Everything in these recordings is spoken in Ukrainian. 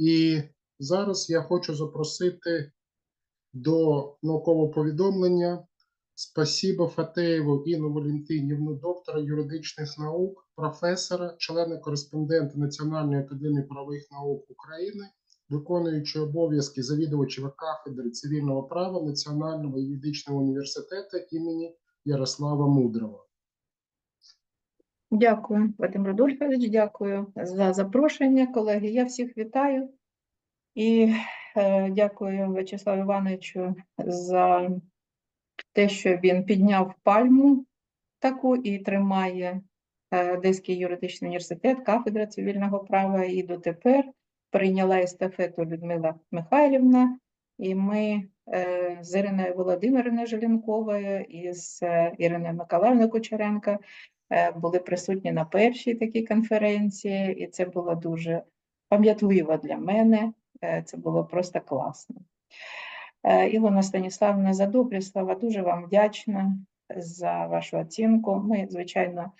І зараз я хочу запросити до наукового повідомлення Спасибо Фатеєву Інну Валентинівну, доктора юридичних наук, професора, члена кореспондента Національної академії правових наук України, виконуючи обов'язки завідувача кафедри цивільного права Національного юридичного університету імені Ярослава Мудрого. Дякую, Вадим Рудольфович, дякую за запрошення, колеги. Я всіх вітаю. І е, дякую Вячеславу Івановичу за те, що він підняв пальму таку і тримає е, Одеський юридичний університет, кафедра цивільного права, і дотепер прийняла естафету Людмила Михайлівна, і ми е, з Іриною Володимирівною Желенковою і з Іриною Миколаївною Кучеренко були присутні на першій такій конференції, і це було дуже пам'ятливо для мене. е, Це було просто класно. Е, Ілона Станіславівна, за добрі слова, дуже вам вдячна за вашу оцінку. Ми, звичайно,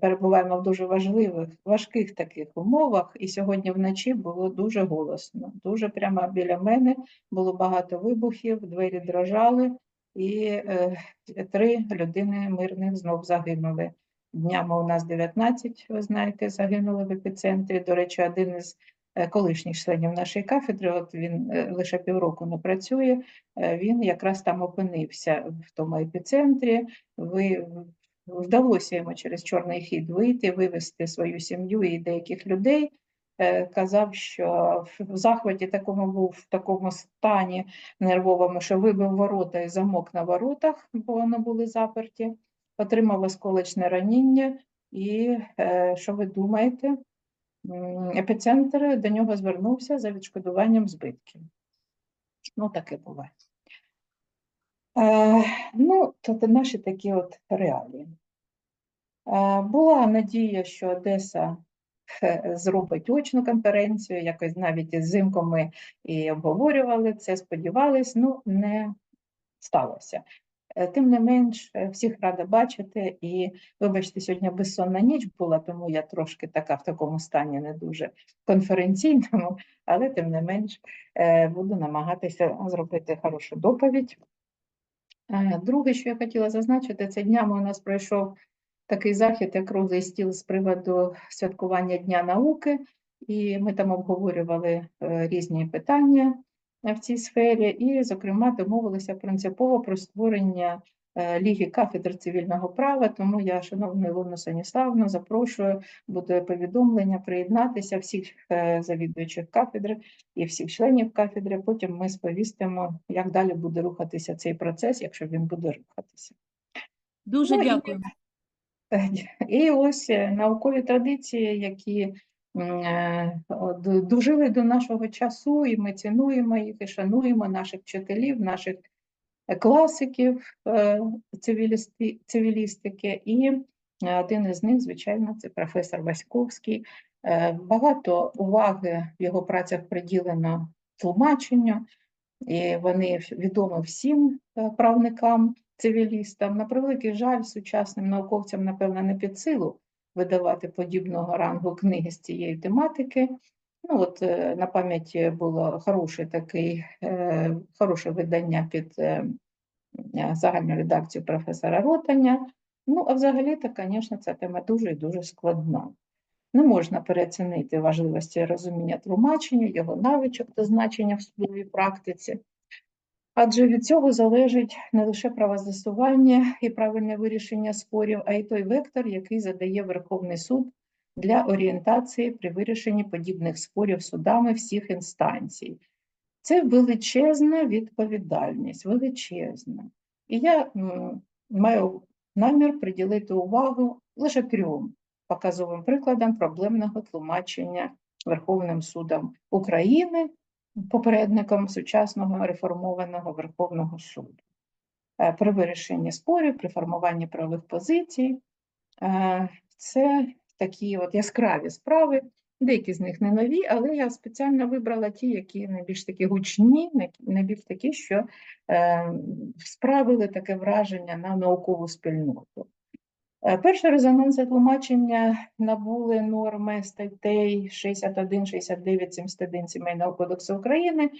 перебуваємо в дуже важливих, важких таких умовах, і сьогодні вночі було дуже голосно. Дуже прямо біля мене було багато вибухів, двері дрожали, і е, три людини мирних знов загинули. Днями у нас 19, ви знаєте, загинули в епіцентрі. До речі, один із е, колишніх членів нашої кафедри, от він е, лише півроку не працює, він якраз там опинився в тому епіцентрі. Ви вдалося йому через чорний хід вийти, вивезти свою сім'ю і деяких людей. Е, Казав, що в захваті такому був в такому стані нервовому, що вибив ворота і замок на воротах, бо вони були заперті, отримав осколочне раніння. І е, що ви думаєте? Епіцентр до нього звернувся за відшкодуванням збитків. Ну, таке буває. Е, ну, тобто наші такі от реалії. Е, була надія, що Одеса зробить очну конференцію, якось навіть із зимку ми і обговорювали це, сподівались, ну не сталося. Е, Тим не менш, е, всіх рада бачити, і вибачте, сьогодні безсонна ніч була, тому я трошки така в такому стані не дуже конференційному, але тим не менш е, буду намагатися зробити хорошу доповідь. Е, Друге, що я хотіла зазначити, це днями у нас пройшов такий захід, як круглий стіл з приводу святкування Дня науки, і ми там обговорювали е, різні питання е, в цій сфері, і, зокрема, домовилися принципово про створення е, Ліги кафедр цивільного права. Тому я, шановну Ілону Саніславну, запрошую, буде повідомлення приєднатися всіх е, завідуючих кафедр і всіх членів кафедри. Потім ми сповістимо, як далі буде рухатися цей процес, якщо він буде рухатися. Дуже Ну, дякую. І ось е, наукові традиції, які е, дожили до нашого часу, і ми цінуємо їх і шануємо наших вчителів, наших е, класиків цивілісти- цивілістики. І один із них, звичайно, це професор Васьковський. Багато уваги в його працях приділено тлумаченню, і вони відомі всім правникам, цивілістам. На превеликий жаль, сучасним науковцям, напевно, не під силу видавати подібного рангу книги з цієї тематики. Ну, от е, на пам'яті було хороше такий, е, хороше видання під е, загальну редакцію професора Ротаня. Ну, а взагалі-то, звісно, ця тема дуже і дуже складна. Не можна переоцінити важливості розуміння тлумачення, його навичок та значення в судовій практиці. Адже від цього залежить не лише правозастосування і правильне вирішення спорів, а й той вектор, який задає Верховний суд для орієнтації при вирішенні подібних спорів судами всіх інстанцій. Це величезна відповідальність, величезна. І я маю намір приділити увагу лише трьом показовим прикладам проблемного тлумачення Верховним судом України попередником сучасного реформованого Верховного суду. Е, При вирішенні спорів, при формуванні правових позицій. Е, Це такі от яскраві справи, деякі з них не нові, але я спеціально вибрала ті, які найбільш такі гучні, най- найбільш такі, що е, справили таке враження на наукову спільноту. Е, Перше резонансне тлумачення набули норми статей 61, 69, 71 Сімейного кодексу України,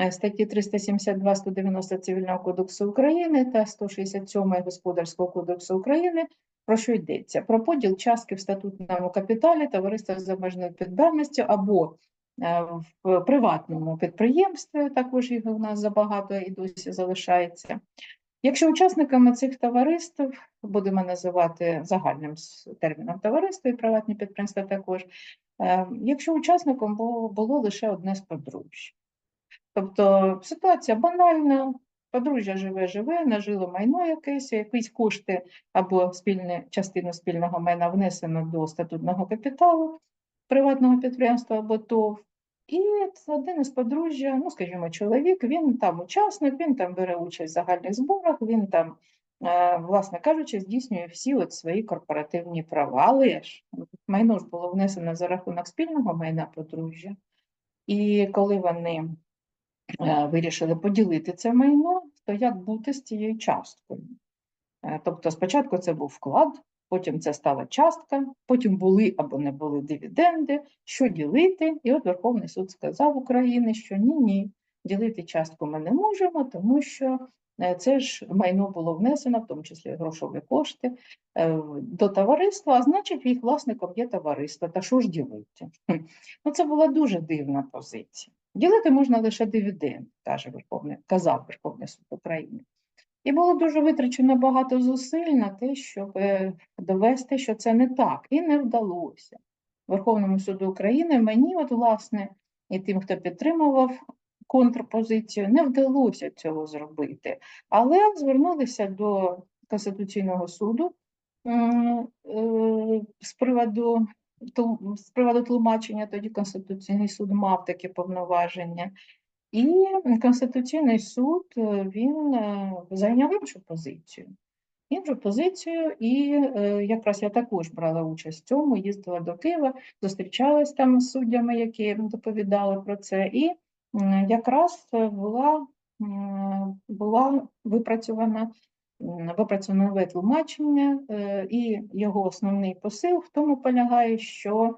е, статті 372, 190 Цивільного кодексу України та 167 Господарського кодексу України. Про що йдеться? Про поділ частки в статутному капіталі товариства з обмеженою відповідальністю або е, в приватному підприємстві, також їх у нас забагато і досі залишається. Якщо учасниками цих товариств, будемо називати загальним терміном товариства і приватні підприємства також, е, якщо учасником було, лише одне з подружжя. Тобто ситуація банальна, подружжя живе-живе, нажило майно якесь, якісь кошти або спільне, частину спільного майна внесено до статутного капіталу приватного підприємства або ТОВ. І це один із подружжя, ну скажімо, чоловік, він там учасник, він там бере участь в загальних зборах, він там, е, власне кажучи, здійснює всі от свої корпоративні права. Але ж майно ж було внесено за рахунок спільного майна подружжя. І коли вони е, вирішили поділити це майно, то як бути з цією часткою? Е, Тобто спочатку це був вклад, потім це стала частка, потім були або не були дивіденди, що ділити. І от Верховний суд сказав України, що ні-ні, ділити частку ми не можемо, тому що е, це ж майно було внесено, в тому числі грошові кошти, е, до товариства, а значить, їх власником є товариство. Та що ж ділити? Ну, це була дуже дивна позиція. Ділити можна лише дивіденд, каже Верховний, казав Верховний суд України. І було дуже витрачено багато зусиль на те, щоб е, довести, що це не так, і не вдалося. Верховному суду України мені, от, власне, і тим, хто підтримував контрпозицію, не вдалося цього зробити. Але звернулися до Конституційного суду е, з приводу, з приводу тлумачення, тоді Конституційний суд мав такі повноваження. І Конституційний суд е, він е, зайняв іншу позицію. Іншу позицію, і е, якраз я також брала участь в цьому, їздила до Києва, зустрічалась там з суддями, які доповідали про це, і якраз була, була випрацьована випрацьоване тлумачення, і його основний посил в тому полягає, що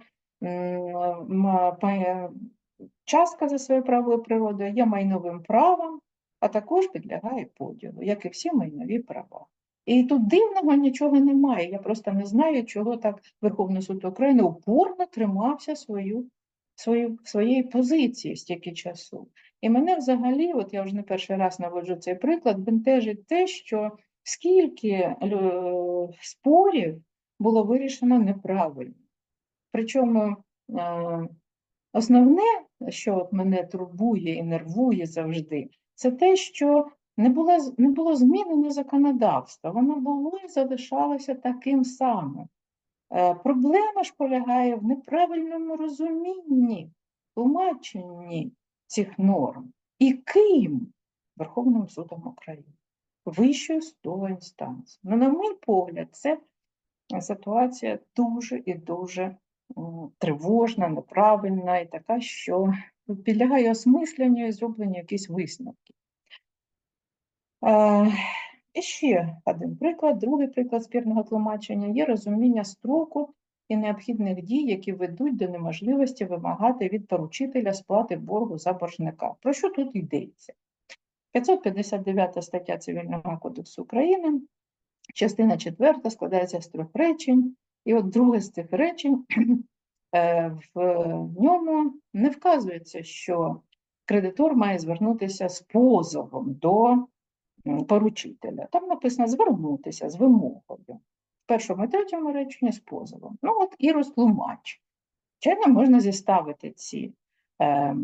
частка за своєю правовою природою є майновим правом, а також підлягає поділу, як і всі майнові права. І тут дивного нічого немає. Я просто не знаю, чого так Верховний суд України упорно тримався свою, свою, своєї позиції стільки часу. І мене взагалі, от я вже не перший раз наводжу цей приклад, бентежить те, що скільки спорів було вирішено неправильно. Причому е, Основне, що мене турбує і нервує завжди, це те, що не було, з- не було змінено законодавство, воно було і залишалося таким самим. Е, Проблема ж полягає в неправильному розумінні, тлумаченні цих норм. І ким? Верховним судом України, вищою судовою інстанцією. Ну, на мій погляд, це ситуація дуже і дуже тривожна, неправильна і така, що підлягає осмисленню і зробленню якісь висновки. І ще один приклад, другий приклад спірного тлумачення є розуміння строку і необхідних дій, які ведуть до неможливості вимагати від поручителя сплати боргу за боржника. Про що тут йдеться? 559 стаття Цивільного кодексу України, частина 4 складається з трьох речень, і от друге з цих речень е, в ньому не вказується, що кредитор має звернутися з позовом до поручителя. Там написано звернутися з вимогою. В першому і третьому реченні з позовом. Ну от і розтлумач. Звичайно, можна зіставити ці е,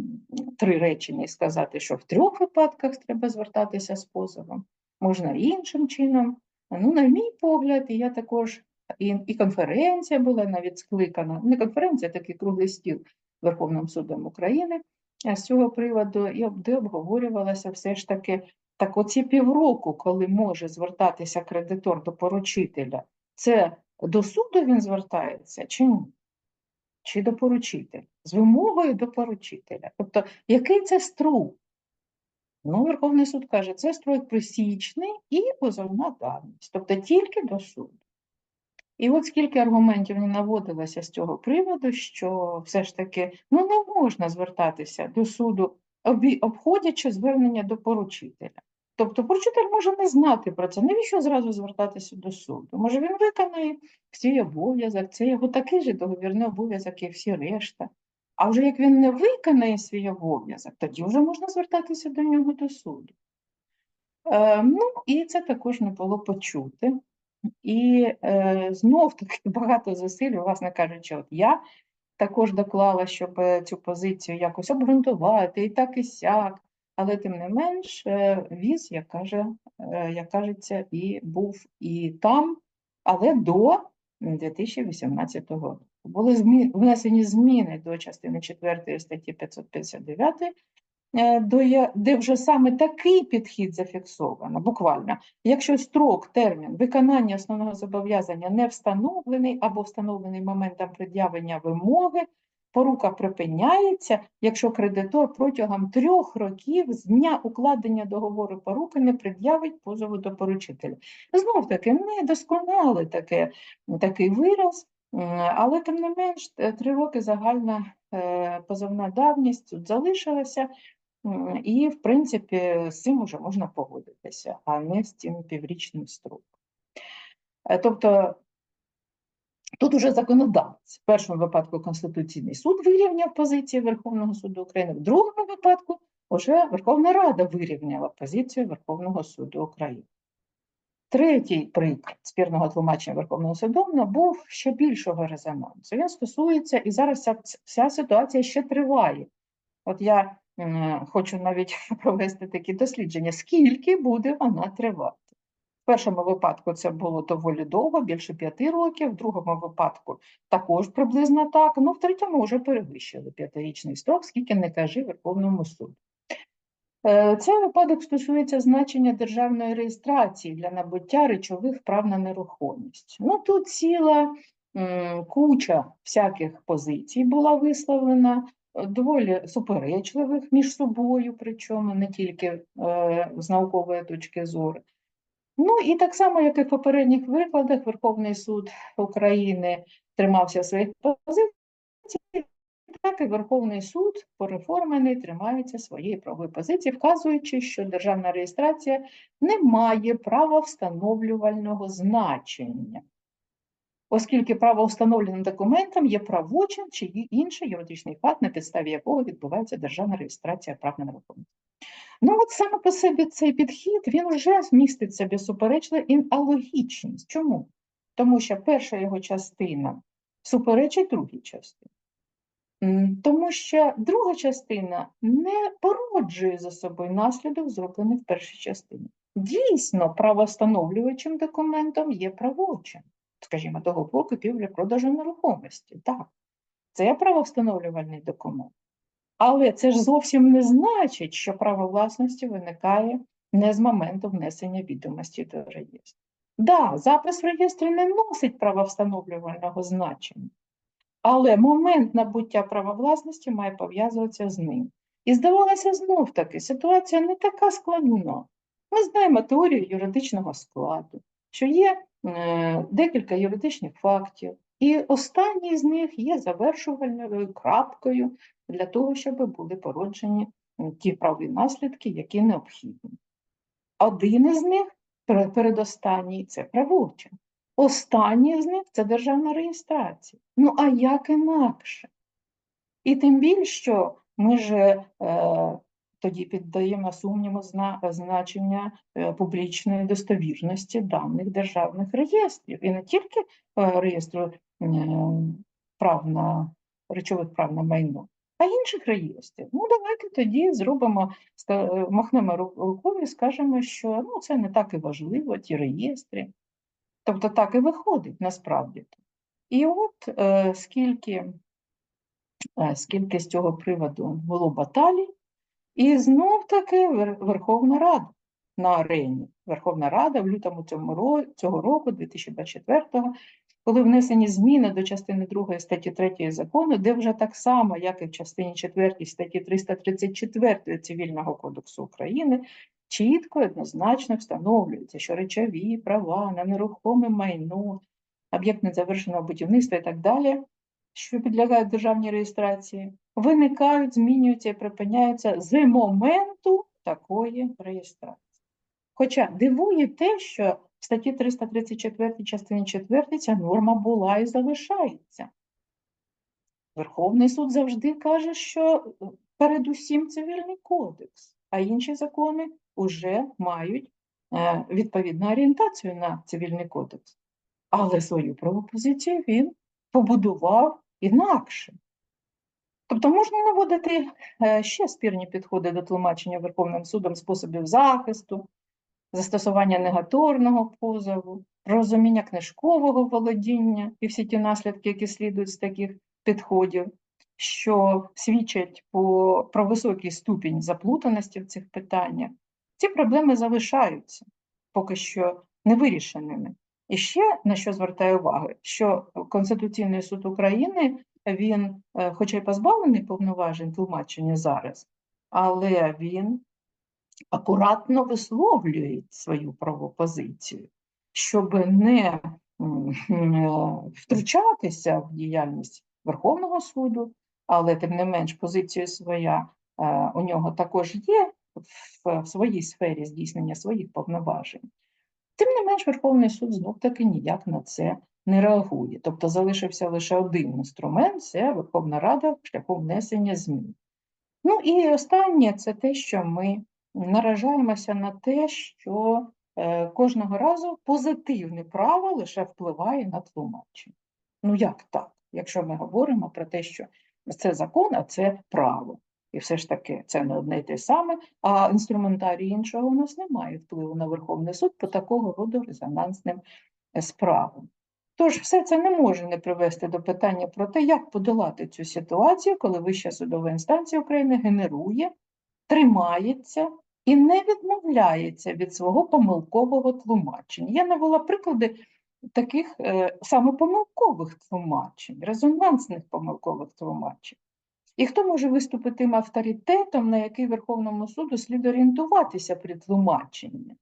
три речення і сказати, що в трьох випадках треба звертатися з позовом. Можна іншим чином. Ну, на мій погляд, і я також і, і конференція була навіть скликана, не конференція, а такий круглий стіл Верховним судом України е, з цього приводу, де обговорювалося все ж таки, так оці півроку, коли може звертатися кредитор до поручителя, це до суду він звертається чи ні? Чи до поручителя? З вимогою до поручителя. Тобто, який це строк? Ну, Верховний суд каже, це строк присічний і позовна давність, тобто тільки до суду. І от скільки аргументів не наводилося з цього приводу, що все ж таки ну, не можна звертатися до суду, обходячи звернення до поручителя. Тобто поручитель може не знати про це. Навіщо зразу звертатися до суду? Може він виконає свій обов'язок, це його такий же договірний обов'язок, як всі решта. А вже як він не виконає свій обов'язок, тоді вже можна звертатися до нього до суду. Е, ну, і це також не було почути. І е, знов таки багато зусиль, власне кажучи, от я також доклала, щоб цю позицію якось обґрунтувати, і так і сяк. Але тим не менш, е, віз, як каже, е, як кажеться, і був і там, але до 2018 року. Були змі... внесені зміни до частини 4 статті 559, е, до я- де вже саме такий підхід зафіксовано, буквально. Якщо строк, термін виконання основного зобов'язання не встановлений або встановлений моментом пред'явлення вимоги, порука припиняється, якщо кредитор протягом трьох років з дня укладення договору поруки не пред'явить позову до поручителя. Знов таки, недосконалий таке, такий вираз, але тим не менш, е, три роки загальна е, позовна давність тут залишилася. І, в принципі, з цим вже можна погодитися, а не з цим піврічним строком. Тобто тут уже законодавець. В першому випадку Конституційний суд вирівняв позиції Верховного суду України, в другому випадку вже Верховна Рада вирівняла позицію Верховного суду України. Третій приклад спірного тлумачення Верховного суду набув ще більшого резонансу. Він стосується, і зараз ця, вся ситуація ще триває. От я хочу навіть провести такі дослідження, скільки буде вона тривати. В першому випадку це було доволі довго, більше п'яти років, в другому випадку також приблизно так, ну в третьому вже перевищили п'ятирічний строк, скільки не кажи Верховному суду. Е, Цей випадок стосується значення державної реєстрації для набуття речових прав на нерухомість. Ну тут ціла куча всяких позицій була висловлена, доволі суперечливих між собою, причому не тільки е, з наукової точки зору. Ну і так само, як і в попередніх викладах, Верховний суд України тримався своїх позицій, так і Верховний суд пореформений тримається своєї правової позиції, вказуючи, що державна реєстрація не має правовстановлювального значення, оскільки право правовстановленим документом є правочин чи інший юридичний факт, на підставі якого відбувається державна реєстрація прав на нерухомість. Ну, от саме по собі цей підхід він вже містить собі суперечливість і алогічність. Чому? Тому що перша його частина суперечить другій частині. Тому що друга частина не породжує за собою наслідок, зроблений в першій частині. Дійсно, правостановлюючим документом є правочин, скажімо, договор купівлі-продажу нерухомості. Так, це правовстановлювальний документ. Але це ж зовсім не значить, що право власності виникає не з моменту внесення відомості до реєстру. Да, запис в реєстрі не носить правовстановлювального значення, але момент набуття права власності має пов'язуватися з ним. І здавалося, знов таки, ситуація не така складна. Ми знаємо теорію юридичного складу, що є декілька юридичних фактів, і останній з них є завершувальною крапкою для того, щоб були породжені ті правові наслідки, які необхідні. Один із них, передостанній, це правочин. Останній з них це державна реєстрація. Ну а як інакше? І тим більше, що ми ж е, тоді піддаємо сумніву значення е, публічної достовірності даних державних реєстрів. І не тільки е, реєстру прав на речових прав на майно, а інших реєстрів. Ну, давайте тоді зробимо, е, махнемо рукою і скажемо, що ну, це не так і важливо, ті реєстри. Тобто так і виходить насправді. І от скільки, скільки з цього приводу було баталій, і знов таки Верховна Рада на арені. Верховна Рада в лютому цього року, 2024-го, коли внесені зміни до частини 2 статті 3 закону, де вже так само, як і в частині 4 статті 334 Цивільного кодексу України, чітко однозначно встановлюється, що речові права на нерухоме майно об'єкт незавершеного будівництва і так далі, що підлягають державній реєстрації, виникають, змінюються і припиняються з моменту такої реєстрації. Хоча дивує те, що в статті 334 частині 4 ця норма була і залишається. Верховний суд завжди каже, що е, передусім цивільний кодекс, а інші закони вже мають е, відповідну орієнтацію на цивільний кодекс. Але свою правопозицію він побудував інакше. Тобто можна наводити е, ще спірні підходи до тлумачення Верховним судом способів захисту, застосування негаторного позову, розуміння книжкового володіння і всі ті наслідки, які слідують з таких підходів, що свідчать по, про високий ступінь заплутаності в цих питаннях. Ці проблеми залишаються поки що невирішеними. І ще на що звертаю увагу, що Конституційний суд України він, е, хоча й позбавлений повноважень тлумачення зараз, але він акуратно висловлює свою правопозицію, щоб не е, втручатися в діяльність Верховного суду, але тим не менш позиція своя е, у нього також є в своїй сфері здійснення своїх повноважень. Тим не менш, Верховний суд знов таки ніяк на це не реагує. Тобто залишився лише один інструмент це Верховна Рада шляхом внесення змін. Ну і останнє це те, що ми наражаємося на те, що е, кожного разу позитивне право лише впливає на тлумачення. Ну як так? Якщо ми говоримо про те, що це закон, а це право. І все ж таки це не одне й те саме, а інструментарій іншого у нас немає впливу на Верховний суд по такого роду резонансним е, справам. Тож все це не може не привести до питання про те, як подолати цю ситуацію, коли Вища судова інстанція України генерує, тримається і не відмовляється від свого помилкового тлумачення. Я навела приклади таких е, саме помилкових тлумачень, резонансних помилкових тлумачень. І хто може виступити тим авторитетом, на який Верховному суду слід орієнтуватися при тлумаченні?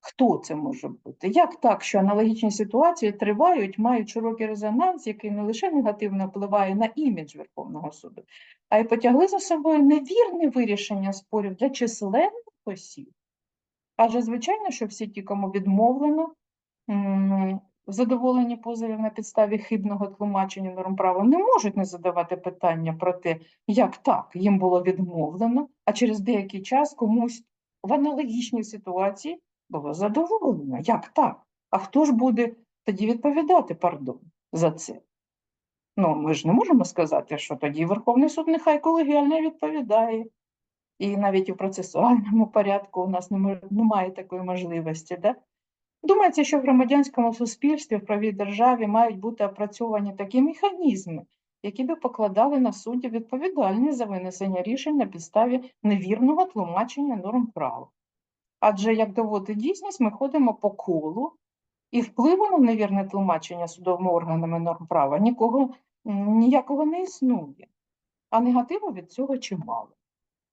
Хто це може бути? Як так, що аналогічні ситуації тривають, мають широкий резонанс, який не лише негативно впливає на імідж Верховного суду, а й потягли за собою невірне вирішення спорів для численних осіб? Адже, звичайно, що всі ті, кому відмовлено в задоволенні позовів на підставі хибного тлумачення норм права, не можуть не задавати питання про те, як так їм було відмовлено, а через деякий час комусь в аналогічній ситуації було задоволено. Як так? А хто ж буде тоді відповідати, пардон, за це? Ну, ми ж не можемо сказати, що тоді Верховний суд нехай колегіально відповідає. І навіть у процесуальному порядку у нас немає такої можливості. Да? Думається, що в громадянському суспільстві, в правій державі мають бути опрацьовані такі механізми, які би покладали на суддів відповідальність за винесення рішень на підставі невірного тлумачення норм права. Адже, як доводить дійсність, ми ходимо по колу, і впливу на невірне тлумачення судовими органами норм права нікого ніякого не існує, а негативу від цього чимало.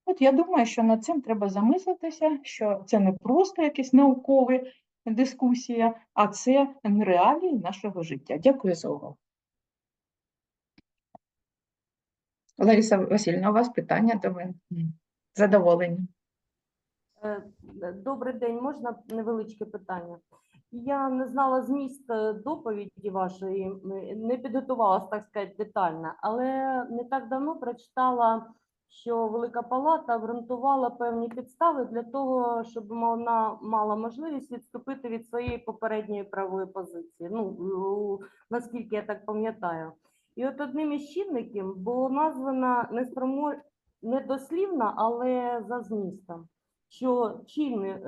От я думаю, що над цим треба замислитися, що це не просто якась наукова дискусія, а це реалії нашого життя. Дякую за увагу. Лариса Васильівна, у вас питання до мене? Задоволення. Е, Добрий день, можна невеличке питання? Я не знала зміст е, доповіді вашої, не підготувалася, так сказати, детально, але не так давно прочитала, що Велика Палата обґрунтувала певні підстави для того, щоб вона мала можливість відступити від своєї попередньої правової позиції. Ну, наскільки я так пам'ятаю. І от одним із чинників було названо неспромо... недослівно, але за змістом що чинне,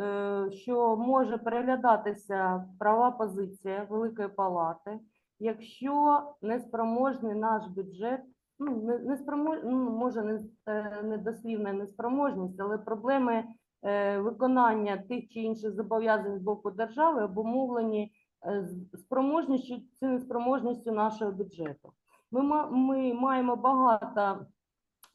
що може переглядатися права позиція Великої Палати, якщо неспроможний наш бюджет, ну не, не ну, може не, е, не неспроможність, але проблеми е, виконання тих чи інших зобов'язань з боку держави обумовлені е, спроможністю чи неспроможністю нашого бюджету. Ми, ми маємо багато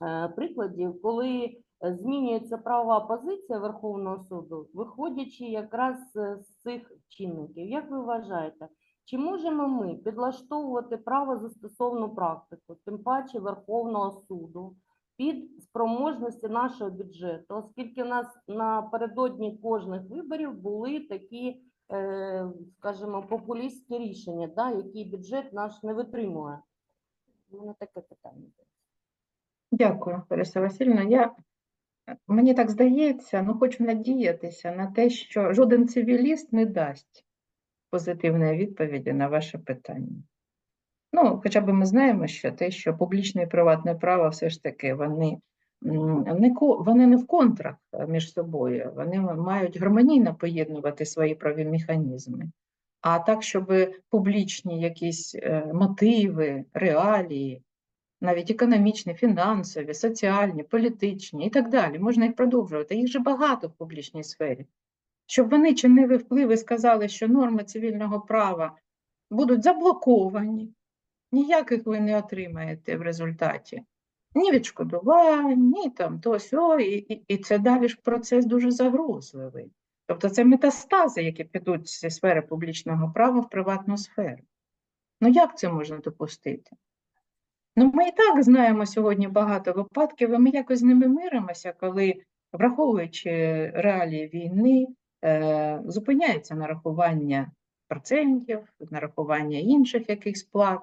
е, прикладів, коли змінюється правова позиція Верховного суду, виходячи якраз е, з цих чинників. Як ви вважаєте, Чи можемо ми підлаштовувати правозастосовну практику, тим паче Верховного суду, під спроможності нашого бюджету, оскільки в нас напередодні кожних виборів були такі, е, скажімо, популістські рішення, да, які бюджет наш не витримує? У мене таке питання. Дякую, Лариса Васильівна. Я, мені так здається, ну хочу надіятися на те, що жоден цивіліст не дасть позитивної відповіді на ваше питання. Ну, хоча б ми знаємо, що те, що публічне і приватне право все ж таки вони, не, вони не в контрах е, між собою, вони мають гармонійно поєднувати свої праві механізми. А так, щоб публічні якісь е, мотиви, реалії, навіть економічні, фінансові, соціальні, політичні і так далі. Можна їх продовжувати. Їх же багато в публічній сфері. Щоб вони чинили вплив і сказали, що норми цивільного права будуть заблоковані, ніяких ви не отримаєте в результаті. Ні відшкодувань, ні там то сьо, і, і, і це далі ж процес дуже загрозливий. Тобто це метастази, які підуть зі сфери публічного права в приватну сферу. Ну як це можна допустити? Ну, ми і так знаємо сьогодні багато випадків, і ми якось з ними миримося, коли, враховуючи реалії війни, зупиняється нарахування процентів, нарахування інших якихось плат.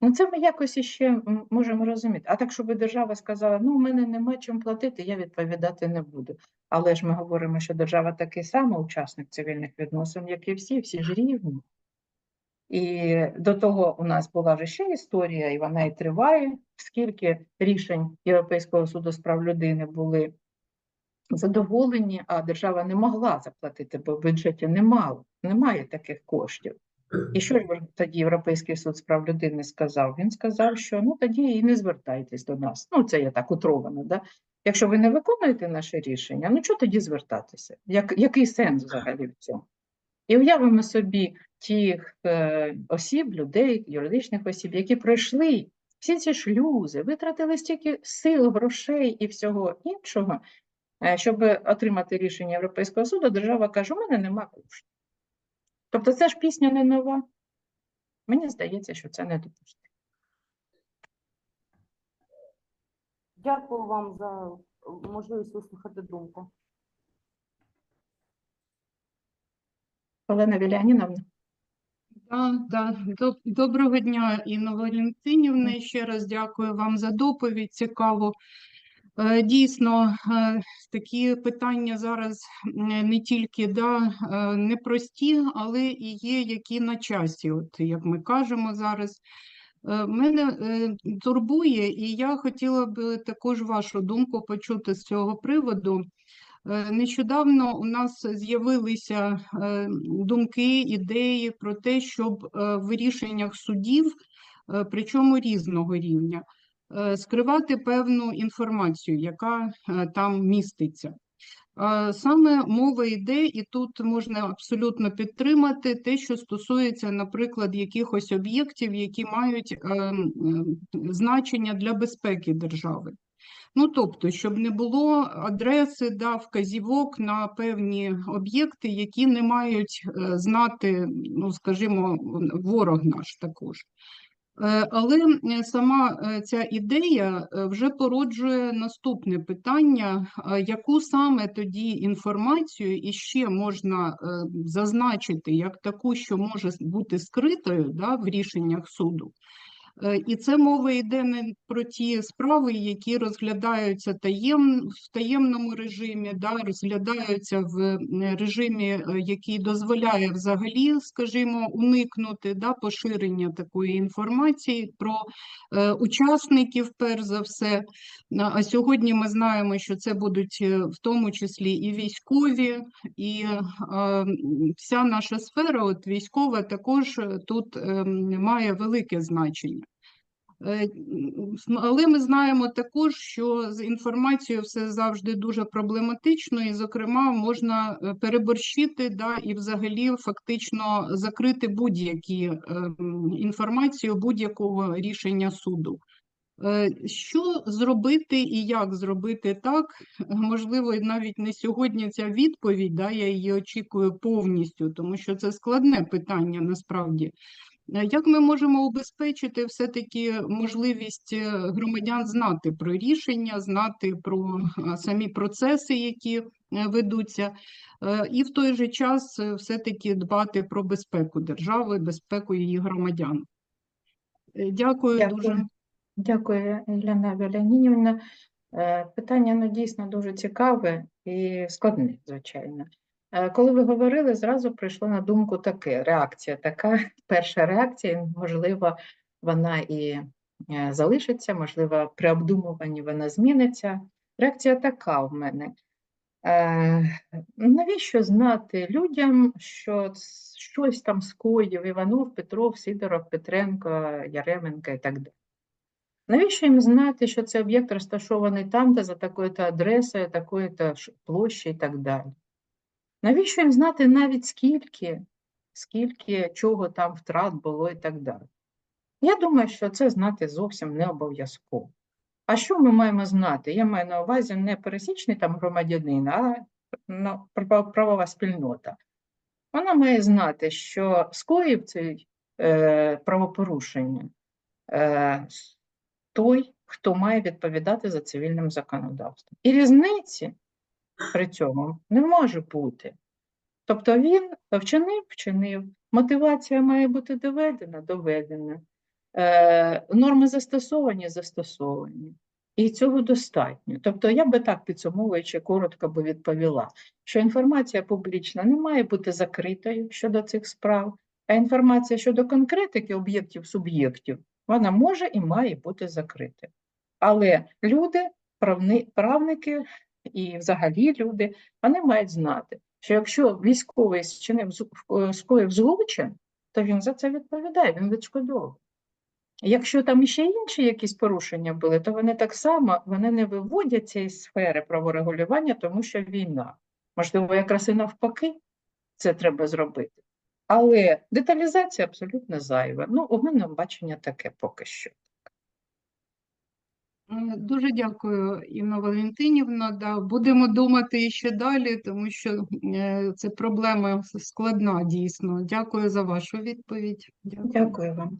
Ну, це ми якось іще можемо розуміти. А так, щоб держава сказала, ну, у мене нема чим платити, я відповідати не буду. Але ж ми говоримо, що держава такий самий учасник цивільних відносин, як і всі, всі ж рівні. І до того у нас була вже ще історія, і вона і триває, скільки рішень Європейського суду з прав людини були задоволені, а держава не могла заплатити, бо в бюджеті немало, немає таких коштів. І що ж тоді Європейський суд з прав людини сказав? Він сказав, що ну тоді і не звертайтесь до нас. Ну, це я так утровано, да? Якщо ви не виконуєте наше рішення, ну чого тоді звертатися? Як, який сенс взагалі в цьому? І уявимо собі тих е, осіб, людей, юридичних осіб, які пройшли всі ці шлюзи, витратили стільки сил, грошей і всього іншого, щоб отримати рішення Європейського суду, держава каже, у мене нема коштів. Тобто це ж пісня не нова. Мені здається, що це не допустимо. Дякую вам за можливість вислухати думку. Олена Вілянівна. Да, да. Доброго дня, Інна Валентинівна. Ще раз дякую вам за доповідь. Цікаво. Е, Дійсно, е, такі питання зараз не тільки да, е, непрості, але і є які на часі, от як ми кажемо зараз. Е, Мене е, турбує, і я хотіла б також вашу думку почути з цього приводу. Е, Нещодавно у нас з'явилися е, думки, ідеї про те, щоб е, в рішеннях судів, е, причому різного рівня, е, скривати певну інформацію, яка е, там міститься. Е, Саме мова йде, і тут можна абсолютно підтримати те, що стосується, наприклад, якихось об'єктів, які мають е, значення для безпеки держави. Ну, тобто, щоб не було адреси, да, вказівок на певні об'єкти, які не мають е, знати, ну, скажімо, ворог наш також. Е, Але е, сама е, ця ідея вже породжує наступне питання: яку саме тоді інформацію іще можна зазначити як таку, що може бути скритою да, в рішеннях суду. Е, І це мова йде не про ті справи, які розглядаються таєм, в таємному режимі, да, розглядаються в е, режимі, е, який дозволяє взагалі, скажімо, уникнути да, поширення такої інформації про е, учасників, перш за все. А сьогодні ми знаємо, що це будуть е, в тому числі і військові, і е, вся наша сфера, от військова, також е, тут ем, має велике значення. Е, Але ми знаємо також, що з інформацією все завжди дуже проблематично, і, зокрема, можна е, переборщити да, і взагалі фактично закрити будь-які ем, інформацію будь-якого рішення суду. Е, Що зробити і як зробити так? Можливо, навіть не сьогодні ця відповідь, да, я її очікую повністю, тому що це складне питання насправді. Е, Як ми можемо убезпечити все-таки можливість е, громадян знати про рішення, знати про е, самі процеси, які ведуться, і в той же час все-таки дбати про безпеку держави, безпеку її громадян? Дякую Дякую. дуже. Дякую, Єлена Валянінівна. Питання ну, дійсно дуже цікаве і складне, звичайно. Е, Коли ви говорили, зразу прийшло на думку таке, реакція така, перша реакція, можливо, вона і е, залишиться, можливо, при обдумуванні вона зміниться. Реакція така в мене. Е, Навіщо знати людям, що щось там скоїв Іванов, Петров, Сидоров, Петренко, Яременко і так далі? Навіщо їм знати, що цей об'єкт розташований там, де за такою-то адресою, такої-то ж площі і так далі? Навіщо їм знати навіть скільки, скільки чого там втрат було і так далі? Я думаю, що це знати зовсім не обов'язково. А що ми маємо знати? Я маю на увазі не пересічний там громадянин, а ну, правова спільнота. Вона має знати, що скоїв цей е, правопорушення е, той, хто має відповідати за цивільним законодавством. І різниці при цьому не може бути. Тобто він вчинив, вчинив, мотивація має бути доведена, доведена, е, норми застосовані, застосовані. І цього достатньо. Тобто, я би так підсумовуючи, коротко би відповіла, що інформація публічна не має бути закритою щодо цих справ, а інформація щодо конкретики об'єктів, суб'єктів, вона може і має бути закритою. Але люди, правни, правники і взагалі люди, вони мають знати, що якщо військовий зчинив скоїв злочин, то він за це відповідає, він відшкодовує. Якщо там ще інші якісь порушення були, то вони так само вони не виводяться із сфери праворегулювання, тому що війна. Можливо, якраз і навпаки це треба зробити. Але деталізація абсолютно зайва. Ну, у мене бачення таке поки що. Е, Дуже дякую, Інна Валентинівна. Да, будемо думати ще далі, тому що е, це проблема складна дійсно. Дякую за вашу відповідь. Дякую. Дякую вам.